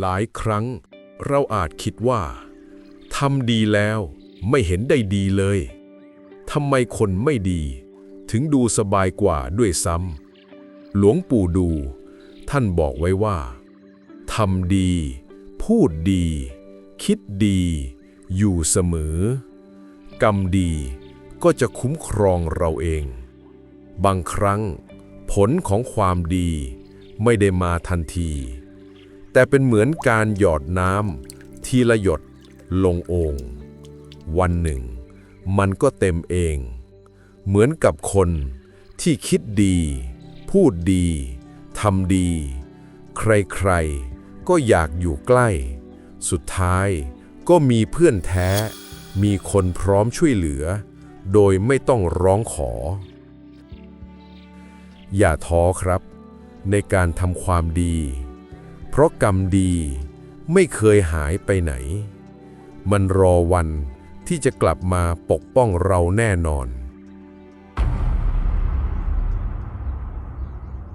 หลายครั้งเราอาจคิดว่าทำดีแล้วไม่เห็นได้ดีเลยทำไมคนไม่ดี ถึงดูสบายกว่าด้วยซ้ำหลวงปู่ดู ท่านบอกไว้ว่าทำดี พูดดี คิดดี อยู่เสมอ กรรมดีก็จะคุ้มครองเราเอง บางครั้ง ผลของความดีไม่ได้มาทันที แต่เป็นเหมือนการหยอดน้ำทีละหยดลงโองวันหนึ่ง มันก็เต็มเอง เหมือนกับคนที่คิดดี พูดดีทำดี ใครๆ ก็อยากอยู่ใกล้ สุดท้ายก็มีเพื่อนแท้ มีคนพร้อมช่วยเหลือ โดยไม่ต้องร้องขอ อย่าท้อครับ ในการทำความดี เพราะกรรมดีไม่เคยหายไปไหน มันรอวันที่จะกลับมาปกป้องเราแน่นอน